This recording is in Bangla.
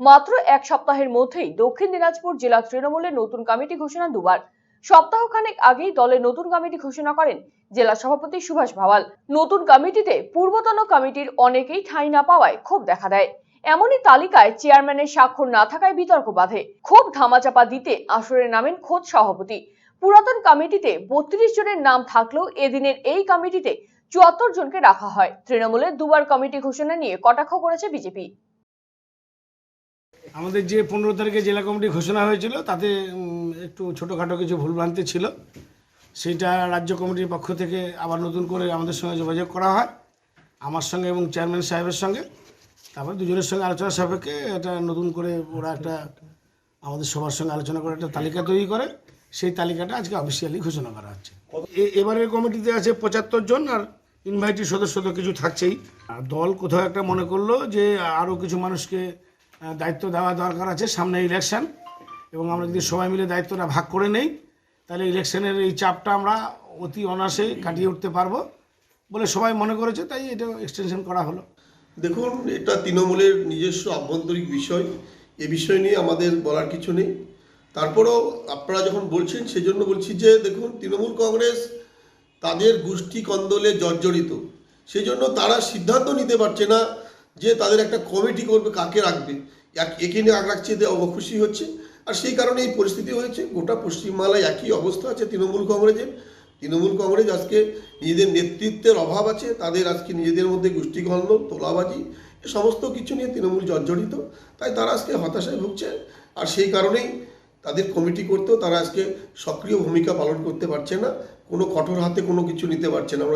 মাত্র এক সপ্তাহের মধ্যেই দক্ষিণ দিনাজপুর জেলা তৃণমূলের নতুন কমিটি ঘোষণা দুবার। সপ্তাহখানেক আগেই দলের নতুন কমিটি ঘোষণা করেন জেলা সভাপতি সুভাষ ভাওয়াল। নতুন কমিটিতে পূর্বতন কমিটির অনেকেই ঠাঁই না পাওয়ায় ক্ষোভ দেখা দেয়। এমনই তালিকায় চেয়ারম্যানের স্বাক্ষর না থাকায় বিতর্ক বাধে। ক্ষোভ ধামাচাপা দিতে আসরে নামেন খোদ সভাপতি। পুরাতন কমিটিতে বত্রিশ জনের নাম থাকলেও এদিনের এই কমিটিতে চুয়াত্তর জনকে রাখা হয়। তৃণমূলের দুবার কমিটি ঘোষণা নিয়ে কটাক্ষ করেছে বিজেপি। আমাদের যে পনেরো তারিখে জেলা কমিটি ঘোষণা হয়েছিল, তাতে একটু ছোটোখাটো কিছু ভুলভ্রান্তি ছিল। সেটা রাজ্য কমিটির পক্ষ থেকে আবার নতুন করে আমাদের সঙ্গে যোগাযোগ করা হয়, আমার সঙ্গে এবং চেয়ারম্যান সাহেবের সঙ্গে। তারপর দুজনের সঙ্গে আলোচনা সাপেক্ষে এটা নতুন করে ওরা একটা আমাদের সবার সঙ্গে আলোচনা করে একটা তালিকা তৈরি করে। সেই তালিকাটা আজকে অফিসিয়ালি ঘোষণা করা হচ্ছে। এবারের কমিটিতে আছে পঁচাত্তর জন আর ইনভাইটেড সদস্য তো কিছু থাকছেই। আর দল কোথাও একটা মনে করল যে আরও কিছু মানুষকে দায়িত্ব দেওয়া দরকার আছে সামনে ইলেকশন এবং আমরা যদি সবাই মিলে দায়িত্বটা ভাগ করে নেই, তাহলে ইলেকশনের এই চাপটা আমরা অতি অনায়াসে কাটিয়ে উঠতে পারব বলে সবাই মনে করেছে, তাই এটা এক্সটেনশন করা হলো। দেখুন, এটা তৃণমূলের নিজস্ব আভ্যন্তরিক বিষয়, এ বিষয় নিয়ে আমাদের বলার কিছু নেই। তারপরেও আপনারা যখন বলছেন, সেজন্য বলছি যে, দেখুন, তৃণমূল কংগ্রেস তাদের গোষ্ঠী কন্দলে জর্জরিত। সেজন্য তারা সিদ্ধান্ত নিতে পারছে না যে তাদের একটা কমিটি করবে, কাকে রাখবে? এক- নিয়ে আগ রাখছে, এতে অখুশি হচ্ছে। আর সেই কারণে এই পরিস্থিতি হয়েছে, গোটা পশ্চিমবাংলায় একই অবস্থা আছে তৃণমূল কংগ্রেসের। তৃণমূল কংগ্রেস আজকে নিজেদের নেতৃত্বের অভাব আছে, তাদের আজকে নিজেদের মধ্যে গোষ্ঠীকন্দ তোলাবাজি, এ সমস্ত কিছু নিয়ে তৃণমূল জর্জরিত। তাই তারা আজকে হতাশায় ভুগছে। আর সেই কারণেই তাদের কমিটি করতেও তারা আজকে সক্রিয় ভূমিকা পালন করতে পারছে না। কোনো কঠোর হাতে কোনো কিছু নিতে পারছে না।